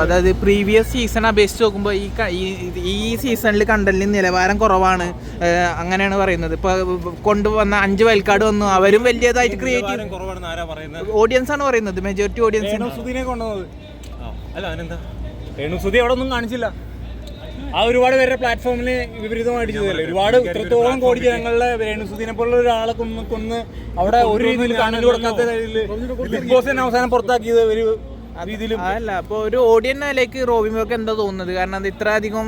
അതായത് previous season അപേക്ഷിച്ച് നോക്കുമ്പോൾ ഈ ഈ- സീസണിൽ കണ്ടലിന് നിലവാരം കുറവാണ്. അങ്ങനെയാണ് പറയുന്നത്. ഇപ്പോൾ കൊണ്ടുവന്ന അഞ്ച് വയൽക്കാട് വന്നു. അവരും വലിയതായിട്ട് ക്രിയേറ്റ് ചെയ്തു. കുറവാണെന്ന് ആരാ പറയുന്നത്? ഓഡിയൻസ് ആണ് പറയുന്നത്. മെജോറിറ്റി ഓഡിയൻസ് അല്ല അതിനെന്താ രേണുസുതി അവിടെ ഒന്നും കാണിച്ചില്ല. ആ ഒരുപാട് പേരുടെ പ്ലാറ്റ്ഫോമിൽ വിപരീതമായിട്ട് ചെയ്തല്ലേ. ഒരുപാട് ഇത്രത്തോളം കോടി ജനങ്ങളുടെ രേണുസുദിനെ പോലുള്ള ഒരാളെ കൊന്ന് കൊന്ന് അവിടെ ഒരു രീതിയിൽ കാണൽ കൊടുക്കാത്ത രീതിയിൽ ബിഗ് ബോസ് തന്നെ അവസാനം പുറത്താക്കിയത് ഒരു രീതിയിൽ അല്ല അപ്പോൾ ഒരു ഓഡിയൻ നിലയ്ക്ക് റോബിമോക്ക് എന്താ തോന്നുന്നത്? കാരണം അത് ഇത്ര അധികം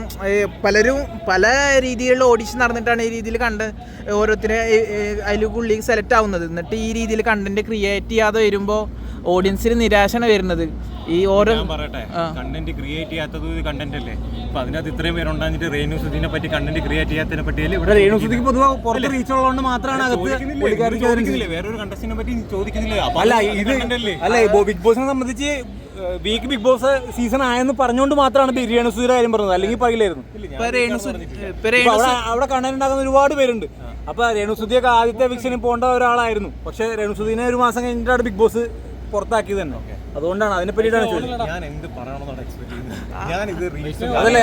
പലരും പല രീതിയിലുള്ള ഓഡിഷൻ നടന്നിട്ടാണ് ഈ രീതിയിൽ കണ്ട് ഓരോരുത്തരെ അതിൽ ഉള്ളിൽ സെലക്ട് ആവുന്നത്. എന്നിട്ട് ഈ രീതിയിൽ കണ്ടന്റ് ക്രിയേറ്റ് ചെയ്യാതെ വരുമ്പോൾ ഓഡിയൻസിന് നിരാശയാണ് വരുന്നത്. ഈ ഓരോ ഞാൻ പറയട്ടെ കണ്ടന്റ് ക്രിയേറ്റ് ചെയ്യാത്തത് കണ്ടന്റ് അല്ലേ? അപ്പൊ അതിനകത്ത് ഇത്രയും പേരുണ്ടാഞ്ഞിട്ട് റേണു സുധീനെ പറ്റി കണ്ടന്റ് ക്രിയേറ്റ് ചെയ്യാത്തതിനെ പറ്റി ഇവിടെ രേണുസുദിക്ക് പൊതുവെ പുറത്ത് റീച്ച് ഉള്ളതുകൊണ്ട് മാത്രമാണ് അകത്ത്? വേറൊരു കണ്ടസ്റ്റിനെ പറ്റി ചോദിക്കുന്നില്ലേ? അല്ല ഇത് അല്ലേ? അല്ല ബോ- ബിഗ് ബോസിനെ സംബന്ധിച്ച് വീക്ക് ബിഗ് ബോസ് സീസൺ ആയെന്ന് പറഞ്ഞുകൊണ്ട് മാത്രമാണ് ഇപ്പൊ രേണുസുദിയുടെ കാര്യം പറഞ്ഞത്. അല്ലെങ്കിൽ പറയില്ലായിരുന്നു. രേണു അവിടെ കണ്ണനുണ്ടാകുന്ന ഉണ്ടാക്കുന്ന ഒരുപാട് പേരുണ്ട്. അപ്പൊ രേണുസുദിയൊക്കെ ആദ്യത്തെ വിക്ഷനിൽ പോകേണ്ട ഒരാളായിരുന്നു. പക്ഷെ രേണുസുദിനെ ഒരു മാസം കഴിഞ്ഞിട്ടാണ് ബിഗ് ബോസ് പുറത്താക്കിയത് തന്നെ. അതുകൊണ്ടാണ് അതിനെ പറ്റിയിട്ടാണ് ചോദിച്ചത്. അതല്ലേ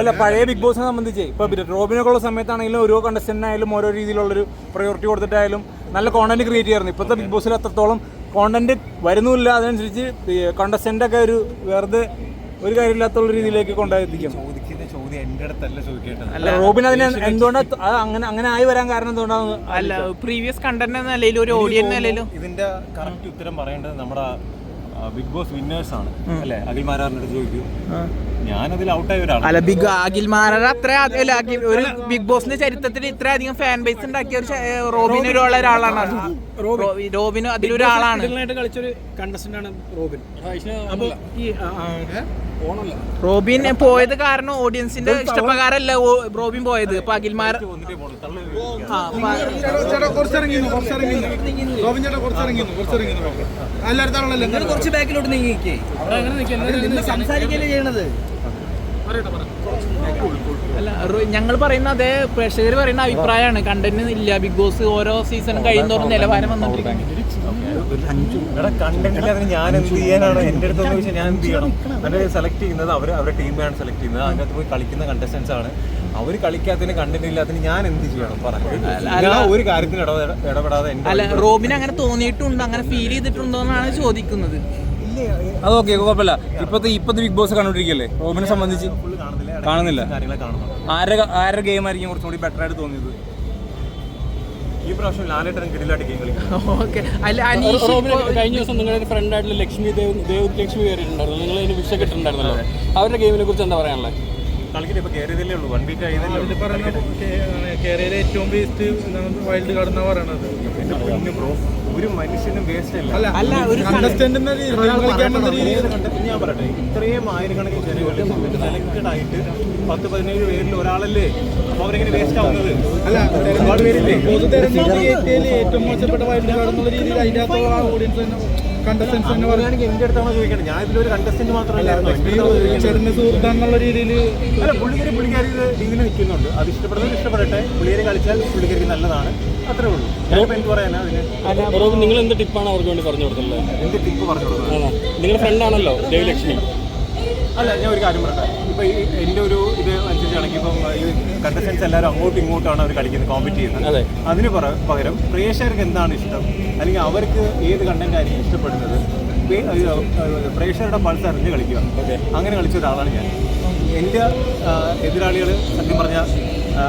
അല്ല പഴയ ബിഗ് ബോസിനെ സംബന്ധിച്ച് ഇപ്പൊ റോബിനൊക്കെ ഉള്ള സമയത്താണെങ്കിലും ഓരോ കണ്ടസ്റ്റന്റിനായാലും ഓരോ രീതിയിലുള്ളൊരു പ്രയോറിറ്റി കൊടുത്തിട്ടായാലും നല്ല കോണ്ടന്റ് ക്രിയേറ്റ് ചെയ്യാറുണ്ട്. ഇപ്പോഴത്തെ ബിഗ് ബോസിൽ അത്രത്തോളം കോണ്ടന്റ് വരുന്നില്ല. അതനുസരിച്ച് കണ്ടസ്റ്റന്റ് ഒക്കെ ഒരു വെറുതെ ഒരു കാര്യമില്ലാത്തുള്ള രീതിയിലേക്ക് കൊണ്ടുപോയി ചോദിക്കുന്ന ചോദ്യം എന്റെ അടുത്തല്ല ചോദിക്കേണ്ടത്. അല്ല റോബിൻ അതിന് എന്തുകൊണ്ടാണ് അങ്ങനെ അങ്ങനെ ആയി വരാൻ കാരണം എന്തുകൊണ്ടാണ് അല്ല പ്രീവിയസ് കണ്ടന്റ് എന്ന നിലയിലും ഒരു ഓഡിയൻ നിലയിലും ഇതിന്റെ കറക്റ്റ് ഉത്തരം പറയേണ്ടത് നമ്മുടെ ബിഗ് ബോസ് വിന്നേഴ്സ് ആണ്. അല്ലെ? അഖിൽമാരാറിന്റെ അടുത്ത് ചോദിക്കൂ. ഞാനതിൽ ഔട്ടായ ഒരാളാണ്. അല്ല ബിഗ് അഖിൽ മാരാർ അത്ര അല്ല, അഖിൽ- ഒരു ബിഗ് ബോസിന്റെ ചരിത്രത്തിൽ ഇത്രയധികം ഫാൻ ബേസ് ഉണ്ടാക്കിയ ഒരു റോബിൻ. ഒരുള്ള ഒരാളാണ്. റോബിൻ. അതിലൊരാളാണ് റോബിൻ. അപ്പോൾ ഈ ആ, ആ, റോബിൻ പോയത് കാരണം ഓഡിയൻസിന്റെ ഇഷ്ടപ്രകാരമല്ല റോബിൻ പോയത്. അപ്പൊ അഖിൽമാർ കുറച്ചിറങ്ങിന്നു റോബിൻ ചേട്ടാ കുറച്ചിറങ്ങി കുറച്ചിറങ്ങിന്നു ആണല്ലോ കുറച്ച് ബാക്കിലോട്ട് നീങ്ങിക്കേ. സംസാരിക്കല്ലേ ചെയ്യണത്? അല്ല ഞങ്ങൾ പറയുന്ന അതേ പ്രേക്ഷകർ പറയുന്ന അഭിപ്രായമാണ്. കണ്ടന്റ് ഇല്ല ബിഗ് ബോസ് ഓരോ സീസണും കഴിയുന്നോറും നിലവാരം അതിന് ഞാൻ എന്ത് ചെയ്യാനാണ്? എന്റെ അടുത്ത് ഒന്ന് ചോദിച്ചാൽ ഞാൻ എന്ത് ചെയ്യണം? അതിനെ സെലക്ട് ചെയ്യുന്നത് അവർ അവരുടെ ടീമാണ് സെലക്ട് ചെയ്യുന്നത്. അതിനകത്ത് പോയി കളിക്കുന്ന കണ്ടസ്റ്റൻസ് ആണ്. അവർ കളിക്കാത്തതിന് കണ്ടന്റ് ഇല്ലാത്തതിന് ഞാൻ എന്ത് ചെയ്യണം? പറ. ഞാൻ ഒരു കാര്യത്തിന് ഇടപെട- ഇടപെടാതെ അല്ല റോബിന് അങ്ങനെ തോന്നിയിട്ടുണ്ടോ? അങ്ങനെ ഫീൽ ചെയ്തിട്ടുണ്ടോ എന്നാണ് ചോദിക്കുന്നത് അത് ഓക്കെ കുഴപ്പമില്ല. ഇപ്പത്തെ ഇപ്പത്തെ ബിഗ് ബോസ് കണ്ടോണ്ടിരിക്കല്ലേ റോബിനെ സംബന്ധിച്ച് കാണുന്നില്ല. ആരുടെ ആരുടെ ഗെയിം ആയിരിക്കും കുറച്ചുകൂടി ബെറ്റർ ആയിട്ട് തോന്നിയത്? ഈ പ്രാവശ്യം ലാലേട്ടൻ കിടിലായിട്ട് ഗെയിം കളിക്കും. അല്ല അനീഷ് റോബിന് കഴിഞ്ഞ ദിവസം നിങ്ങളുടെ ഫ്രണ്ട് ആയിട്ടുള്ള ലക്ഷ്മി ദേവ് ദേവ് ലക്ഷ്മി കയറിയിട്ടുണ്ടായിരുന്നു. നിങ്ങൾ അതിന് വിഷ കിട്ടുന്നുണ്ടായിരുന്നല്ലോ അവരുടെ ഗെയിമിനെ കുറിച്ച് എന്താ പറയാനുള്ളത്? കളിക്കിട്ട് ഇപ്പൊ കയറിയതല്ലേ ഉള്ളൂ. വൺ വീക്ക് ആയതല്ലേ ഉള്ളൂ. കേരളയിലെ ഏറ്റവും വേസ്റ്റ് വൈൽഡ് കാർഡ് എന്നാ പറയണത്. എന്റെ പൊന്നു ബ്രോ ഒരു മനുഷ്യനും വേസ്റ്റ് അല്ല. അല്ല ഒരു ഞാൻ പറയട്ടെ ഇത്രയും ആയിരക്കണക്കിന് ജനങ്ങൾ സെലക്ടഡ് ആയിട്ട് പത്ത് പതിനേഴ് പേരിൽ ഒരാളല്ലേ? അപ്പൊ അവരെങ്ങനെ വേസ്റ്റ് ആവുന്നത്. അല്ല ഒരുപാട് പേരില്ലേ? പൊതു തെരഞ്ഞെടുപ്പ് ഏറ്റവും ഏറ്റവും മോശപ്പെട്ട വൈൽഡ് കാർഡ് എന്നുള്ള രീതിയിൽ അതിന്റെ അകത്തുള്ള ഓഡിയൻസ് തന്നെ എന്റെ അടുത്താണോ ചോദിക്കേണ്ടത്? ഞാൻ ഇതിലൊരു കണ്ടസ്റ്റന്റ് മാത്രമല്ലായിരുന്നു എന്റെ അടുത്താണോ ചോദിക്കേണ്ടത്? ചേട്ടന്റെ സുഹൃത്താന്നുള്ള രീതിയിൽ അല്ല പുള്ളിക്കാരി പുള്ളിക്കാരി രീതിയിൽ നിൽക്കുന്നുണ്ട്. അത് ഇഷ്ടപ്പെടുന്നത് ഇഷ്ടപ്പെടട്ടെ. പുള്ളിക്കാരി കളിച്ചാൽ പുള്ളിക്കാരിക്ക് നല്ലതാണ്. അത്രേ ഉള്ളൂ. പറയാനാ അതിന്? നിങ്ങൾ എന്ത് ടിപ്പാണ് അവർക്ക് വേണ്ടി പറഞ്ഞു കൊടുത്തുള്ളത് എന്ത് ടിപ്പ് പറഞ്ഞു കൊടുക്കുന്നത്? നിങ്ങളുടെ ഫ്രണ്ട് ആണല്ലോ ദേവ് ലക്ഷ്മി അല്ല ഞാൻ ഒരു കാര്യം പറയട്ടെ. ഇപ്പൊ ഈ എന്റെ ഒരു ഇത് അനുസരിച്ചാണെങ്കിൽ ഇപ്പം ഈ കണ്ടസ്റ്റൻസ് എല്ലാവരും അങ്ങോട്ടും ഇങ്ങോട്ടാണ് അവർ കളിക്കുന്നത് കോമ്പറ്റ് ചെയ്യുന്നത്. അതെ. അതിന് പറ- പകരം പ്രേക്ഷകർക്ക് എന്താണ് ഇഷ്ടം? അല്ലെങ്കിൽ അവർക്ക് ഏത് കണ്ടന്റ് ആയിരിക്കും ഇഷ്ടപ്പെടുന്നത്? പേ- ഇത്, ഏഹ്, പ്രേക്ഷകരുടെ പൾസ് അറിഞ്ഞ് കളിക്കുക. അങ്ങനെ കളിച്ച ഒരാളാണ് ഞാൻ. എന്റെ എതിരാളികൾ സത്യം പറഞ്ഞാൽ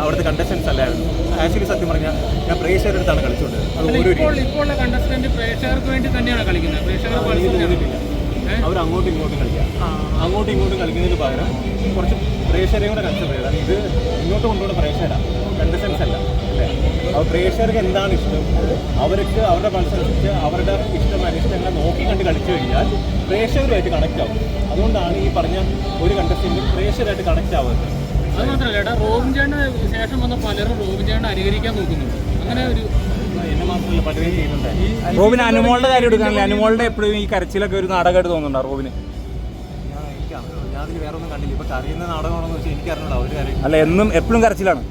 അവിടുത്തെ കണ്ടസ്റ്റൻസ് അല്ലായിരുന്നു. ആക്ച്വലി സത്യം പറഞ്ഞാൽ ഞാൻ പ്രേക്ഷകരുടെ അടുത്താണ് കളിച്ചുകൊണ്ടിരുന്നത്. അത് ഓരോ രീതി ഇപ്പോൾ കണ്ടസ്റ്റന്റ് പ്രേക്ഷകർക്ക് വേണ്ടി തന്നെയാണ് കളിക്കുന്നത്. പ്രേക്ഷകർ തോന്നിയിട്ടില്ല അവർ അങ്ങോട്ടും ഇങ്ങോട്ടും കളിക്കുക. അങ്ങോട്ടും ഇങ്ങോട്ടും കളിക്കുന്നതിന് പകരം കുറച്ച് പ്രേക്ഷകരെയും കൂടെ കൺസിഡർ ചെയ്താൽ ഇത് ഇങ്ങോട്ട് കൊണ്ടുപോകുന്ന പ്രേക്ഷകരാണ് സെൻസ് അല്ല. അല്ലേ? അപ്പോൾ പ്രേക്ഷകർക്ക് എന്താണ് ഇഷ്ടം? അവർക്ക് അവരുടെ മനസ്സനുസരിച്ച് അവരുടെ ഇഷ്ടം അനിഷ്ടങ്ങളെ നോക്കി കണ്ട് കളിച്ചു കഴിഞ്ഞാൽ പ്രേക്ഷകരുമായിട്ട് കണക്റ്റ് ആവും. അതുകൊണ്ടാണ് ഈ പറഞ്ഞ ഒരു കണ്ടസ്റ്റിന്റെ പ്രേക്ഷകരായിട്ട് കണക്ട് ആവുന്നത്. അത് മാത്രമല്ല ഏട്ടാ റോബിൻ ചേട്ടന് ശേഷം വന്ന പലരും റോബിൻ ചേട്ടനെ അനുകരിക്കാൻ നോക്കുന്നുണ്ട്. അങ്ങനെ ഒരു മാത്രമല്ല പലരും ചെയ്യുന്നുണ്ട് റോബിന് അനുമോളുടെ കാര്യം എടുക്കാനല്ലേ? അനുമോളുടെ എപ്പോഴും ഈ കരച്ചിലൊക്കെ ഒരു നാടകമായിട്ട് തോന്നുന്നുണ്ടോ റോബിന്? അല്ല എന്നും എപ്പോഴും കരച്ചിലാണ്.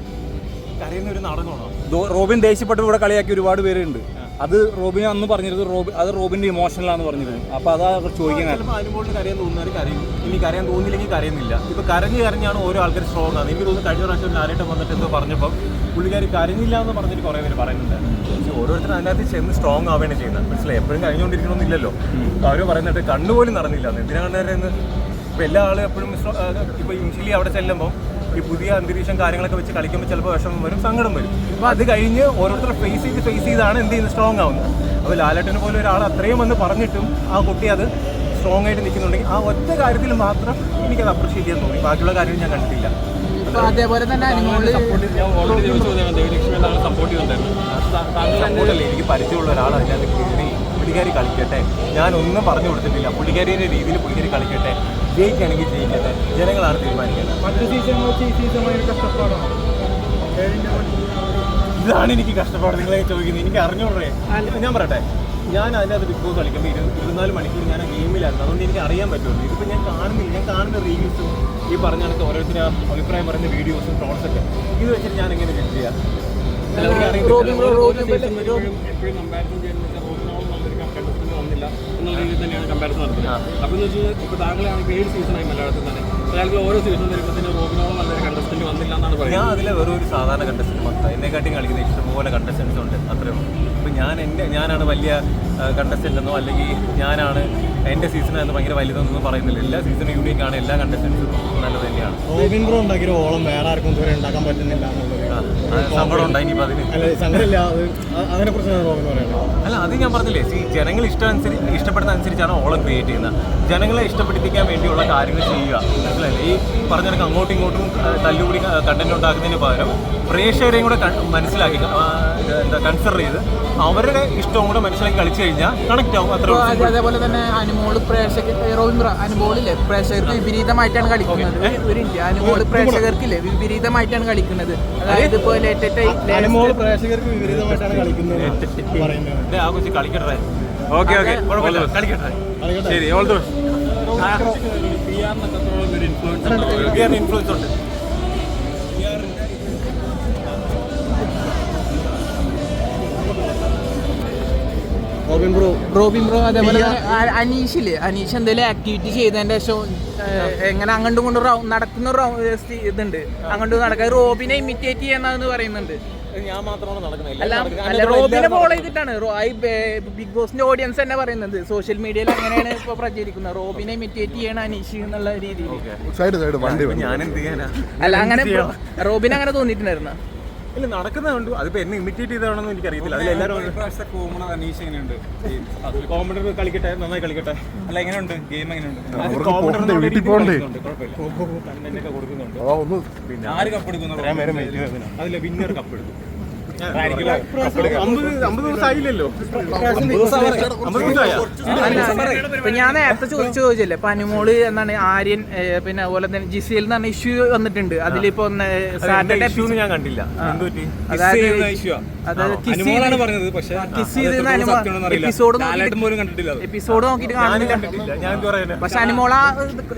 റോബിൻ ദേഷ്യപ്പെട്ട് ഇവിടെ കളിയാക്കി ഒരുപാട് പേരുണ്ട്. അത് റോബിൻ അന്ന് പറഞ്ഞിരുന്നത് റോബി അത് റോബിന്റെ ഇമോഷണലാന്ന് പറഞ്ഞിരുന്നു. അപ്പൊ അതാ അവർ ചോദിക്കാൻ അനുമോളിന് കരയാൻ തോന്നുന്നവർ കരയും ഇനി കരയാൻ തോന്നില്ലെങ്കിൽ കരയുന്നില്ല. ഇപ്പൊ കരഞ്ഞ് കരഞ്ഞാണ് ഓരോ ആൾക്കാർ സ്ട്രോങ് ആണ് എനിക്ക് തോന്നുന്നു കഴിഞ്ഞ പ്രാവശ്യം ലാലേട്ടൻ വന്നിട്ട് എന്തോ പറഞ്ഞപ്പോൾ പുള്ളിക്കാർ കരഞ്ഞില്ല എന്ന് പറഞ്ഞിട്ട് കുറേ പേര് പറയുന്നുണ്ട്. പക്ഷേ ഓരോരുത്തരും അതിനകത്ത് ചെന്ന് സ്ട്രോങ് ആവുകയാണ് ചെയ്യുന്നത്. മനസ്സിലായി? എപ്പോഴും കഴിഞ്ഞുകൊണ്ടിരിക്കണമെന്നില്ലല്ലോ അവർ പറയുന്നുണ്ട് കണ്ണുപോലും നടന്നില്ല എന്തിനാണ് കണ്ടുവരുന്നത് ഇപ്പൊ എല്ലാ ആളും എപ്പോഴും ഇപ്പൊ യൂഷ്വലി അവിടെ ചെല്ലുമ്പോൾ ഈ പുതിയ അന്തരീക്ഷം കാര്യങ്ങളൊക്കെ വെച്ച് കളിക്കുമ്പോൾ ചിലപ്പോൾ വിഷമം വരും സങ്കടം വരും. അപ്പോൾ അത് കഴിഞ്ഞ് ഓരോരുത്തർ ഫേസ് ചെയ്ത് ഫേസ് ചെയ്താണ് എന്ത് ചെയ്യുന്നത്? സ്ട്രോങ് ആവുന്നത്. അപ്പോൾ ലാലേട്ടനെ പോലെ ഒരാൾ അത്രയും വന്ന് പറഞ്ഞിട്ടും ആ കുട്ടി അത് സ്ട്രോങ് ആയിട്ട് നിൽക്കുന്നുണ്ടെങ്കിൽ ആ ഒറ്റ കാര്യത്തിൽ മാത്രം എനിക്കത് അപ്രിഷ്യേറ്റ് ചെയ്യാൻ തോന്നി. ബാക്കിയുള്ള കാര്യം ഞാൻ കണ്ടിട്ടില്ല. അതേപോലെ തന്നെ എനിക്ക് പരിചയമുള്ള ഒരാളാണ്. ഞാൻ കയറി പുള്ളിക്കാരി കളിക്കട്ടെ. ഞാൻ ഒന്നും പറഞ്ഞു കൊടുത്തിട്ടില്ല. പുള്ളിക്കാരിയുടെ രീതിയിൽ പുള്ളിക്കാരി കളിക്കട്ടെ. ജയിക്കുകയാണെങ്കിൽ ജയിക്കട്ടെ. ജനങ്ങളാണ് തീരുമാനിക്കുന്നത് മറ്റു സീസൺ വെച്ച് ഈ സീസൺ കഷ്ടപ്പാടാണ്. ഇതാണ് എനിക്ക് കഷ്ടപ്പാട്. നിങ്ങളെ ചോദിക്കുന്നത്. എനിക്ക് അറിഞ്ഞോളേ ഞാൻ പറയട്ടെ. ഞാൻ അതിനകത്ത് ബിഗ് ബോസ് കളിക്കുമ്പോൾ ഇരു ഇരുപത്തിനാല് മണിക്കൂർ ഞാൻ ആ ഗെയിമിലായിരുന്നു. അതുകൊണ്ട് എനിക്ക് അറിയാൻ പറ്റുള്ളൂ. ഇതിപ്പോൾ ഞാൻ കാണുന്നില്ല. ഞാൻ കാണുന്ന റീൽസും ഈ പറഞ്ഞ കണക്ക് ഓരോരുത്തരും അഭിപ്രായം പറയുന്ന വീഡിയോസും ട്രോൾസൊക്കെ ഇത് വെച്ചിട്ട് ഞാൻ എങ്ങനെ ജഡ്ജ് ചെയ്യാം? അപ്പോൾ എന്ന് കഴിഞ്ഞാൽ ഇപ്പോൾ താങ്കളാണ് ഇപ്പോൾ ഏഴ് സീസണായി മലയാളത്തിൽ തന്നെ അയാൾക്ക് ഓരോ സീസൺ വരുമ്പോഴത്തേനും റോബിനോളം നല്ലൊരു കണ്ടസ്റ്റന്റ് വന്നില്ല എന്നാണ് പറയുന്നത് ഞാൻ അതിലെ വെറും ഒരു സാധാരണ കണ്ടസ്റ്റന്റ് മാത്രം എന്നെക്കാട്ടിയും കളിക്കുന്ന ഇഷ്ടംപോലെ കണ്ടസ്റ്റൻസ് ഉണ്ട്. അത്രയും അപ്പോൾ ഞാൻ എന്റെ ഞാനാണ് വലിയ കണ്ടസ്റ്റന്റ് എന്നോ അല്ലെങ്കിൽ ഞാനാണ് എന്റെ സീസൺ എന്ന് ഭയങ്കര വലുതെന്നൊന്നും പറയുന്നില്ല. എല്ലാ സീസണും യൂണിക് ആണ്. എല്ലാ കണ്ടസ്റ്റൻസും നല്ലത് തന്നെയാണ്. റോബിൻ ബ്രോ ഉണ്ടാക്കിയ ഓളം വേറെ ആർക്കും ഇതുവരെ ഉണ്ടാക്കാൻ പറ്റുന്നില്ല സങ്കടം ഉണ്ടായി ഇനിയിപ്പോൾ അതിന്. അല്ല അതിനെ അത് ഞാൻ പറഞ്ഞില്ലേ സി ജനങ്ങൾ ഇഷ്ടം അനുസരിച്ച് ഇഷ്ടപ്പെടുന്ന അനുസരിച്ചാണ് ഓളം ക്രിയേറ്റ് ചെയ്യുന്നത്. ജനങ്ങളെ ഇഷ്ടപ്പെടുത്തിക്കാൻ വേണ്ടിയുള്ള കാര്യങ്ങൾ ചെയ്യുക. മനസ്സിലായില്ലേ? ഈ പറഞ്ഞ കണക്ക് അങ്ങോട്ടും ഇങ്ങോട്ടും തല്ലുകൂടി കണ്ടന്റ് ഉണ്ടാക്കുന്നതിന് പകരം പ്രേക്ഷകരെയും കൂടെ മനസ്സിലാക്കി എന്താ കൺസിഡർ ചെയ്ത് അവരുടെ ഇഷ്ടവും കൂടെ മനസ്സിലാക്കി കളിച്ചു കഴിഞ്ഞാൽ കണക്ട് ആവും അത്ര അതേപോലെ തന്നെ അനുമോൾ പ്രേക്ഷകർ റോബിൻ അനുമോളില്ലേ? പ്രേക്ഷകർക്ക് വിപരീതമായിട്ടാണ് കളിക്കുന്നത്. ഒരു അനുമോൾ പ്രേക്ഷകർക്കില്ലേ വിപരീതമായിട്ടാണ് കളിക്കുന്നത്. അതായത് ഇപ്പോൾ ലേറ്റസ്റ്റ് അനുമോൾ പ്രേക്ഷകർക്ക് വിപരീതമായിട്ടാണ് കളിക്കുന്നത്. ആ കൊച്ചു കളിക്കട്ടെ. Okay okay. കുഴപ്പമില്ല. കളിക്കട്ടെ. ശരി ഓൾ ദ ഇൻഫ്ലുവൻസ് ഇൻഫ്ലുവൻസ് ഉണ്ട്. റോബിൻ ബ്രോ റോബിൻ ബ്രോ അതേപോലെ അനീഷിൽ അനീഷ് എന്തെങ്കിലും ആക്ടിവിറ്റി ചെയ്തതിന്റെ ശേഷം എങ്ങനെ അങ്ങോട്ടും കൊണ്ട് റൗ- നടക്കുന്ന ഇതുണ്ട്. അങ്ങോട്ടും നടക്കുക റോബിനെ ഇമിറ്റേറ്റ് ചെയ്യുന്നതെന്ന് പറയുന്നുണ്ട്. ഞാൻ മാത്രമാണ് നടക്കുന്നത്. റോബിനെ ഫോളോ ചെയ്തിട്ടാണ്. ബിഗ് ബോസിന്റെ ഓഡിയൻസ് തന്നെ പറയുന്നത്. സോഷ്യൽ മീഡിയയിൽ അങ്ങനെയാണ് ഇപ്പൊ പ്രചരിക്കുന്നത്? റോബിനെ ഇമിറ്റേറ്റ് ചെയ്യണ അനീഷ് എന്നുള്ള രീതിയിൽ. സൈഡ് സൈഡ് വണ്ടി ഞാൻ എന്ത് അല്ല അങ്ങനെ റോബിൻ അങ്ങനെ തോന്നിയിട്ടുണ്ടായിരുന്നു? ഇല്ല നടക്കുന്നതുകൊണ്ട് അതിപ്പോ എന്നെ ഇമിറ്റേറ്റ് ചെയ്താണെന്ന് എനിക്കറിയത്തില്ല. അതിൽ എല്ലാവരും കോമൺ അനീഷ് എങ്ങനെയുണ്ട്? കോമഡർ കളിക്കട്ടെ നന്നായി കളിക്കട്ടെ. അല്ല എങ്ങനെയുണ്ട്? ഗെയിം എങ്ങനെയുണ്ട്? ആര് കപ്പെടുക്കുന്നു അതിലെ വിന്നർ കപ്പ് ഇപ്പൊ ഞാൻ നേരത്തെ ചോദിച്ചു ചോദിച്ചില്ലേ ഇപ്പൊ എന്നാണ് ആര്യൻ പിന്നെ അതുപോലെ തന്നെ ജിസിയിൽ നിന്നാണ് ഇഷ്യൂ വന്നിട്ടുണ്ട് അതിലിപ്പോ സാറ്റർഡേ ഞാൻ കണ്ടില്ല എപ്പിസോഡ് നോക്കിട്ട് കാണുന്നില്ല പക്ഷെ അനുമോള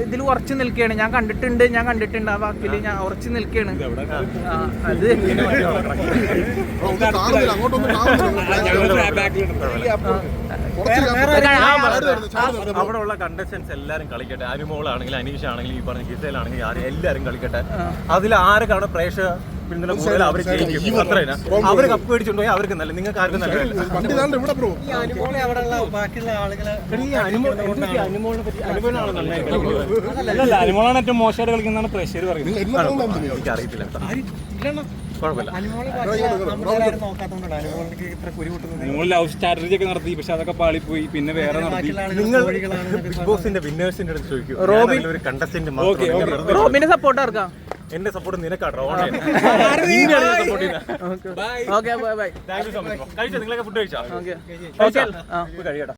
ഇതിൽ ഉറച്ചു നിൽക്കുകയാണ് ഞാൻ കണ്ടിട്ടുണ്ട് ഞാൻ കണ്ടിട്ടുണ്ട് ആ വാക്കിൽ ഞാൻ ഉറച്ചു നിൽക്കുകയാണ് അത് അവിടെ ഉള്ള കണ്ടസ്റ്റൻസ് എല്ലാരും കളിക്കട്ടെ. അനുമോളാണെങ്കിലും അനീഷ് ആണെങ്കിലും ഈ പറഞ്ഞ ഗിസയിലാണെങ്കിലും ആരും എല്ലാരും കളിക്കട്ടെ. അതിൽ ആരൊക്കെയാണ് പ്രേക്ഷക പിന്തുണ കൂടുതൽ? അവർ ജയിക്കും. അത്ര അവർ കപ്പ് മേടിച്ചുകൊണ്ട് പോയി അവർക്ക് നല്ല നിങ്ങൾക്ക് ആർക്കും നല്ല അനുമോളാണ് ഏറ്റവും മോശമായിട്ട് കളിക്കുന്നതാണ് പ്രേക്ഷകർ പറയുന്നത്. നിങ്ങൾ ലവ് സ്ട്രാറ്റജി ഒക്കെ നടത്തി പക്ഷെ അതൊക്കെ പാളിപ്പോയി. പിന്നെ വേറെ നടത്തി. നിങ്ങൾ ബിഗ് ബോസിന്റെ വിന്നേഴ്സിന്റെ അടുത്ത് ചോദിക്കും. റോബിൻ ഒരു കണ്ടസ്റ്റന്റ് മാത്രം റോബിനെ സപ്പോർട്ട് ആർക്കാ? എന്റെ സപ്പോർട്ട് കഴിച്ചോ നിങ്ങളൊക്കെ ഫുഡ് കഴിച്ചോ? ഓക്കെ. ഓക്കെ ആ. കഴിയട്ടെ.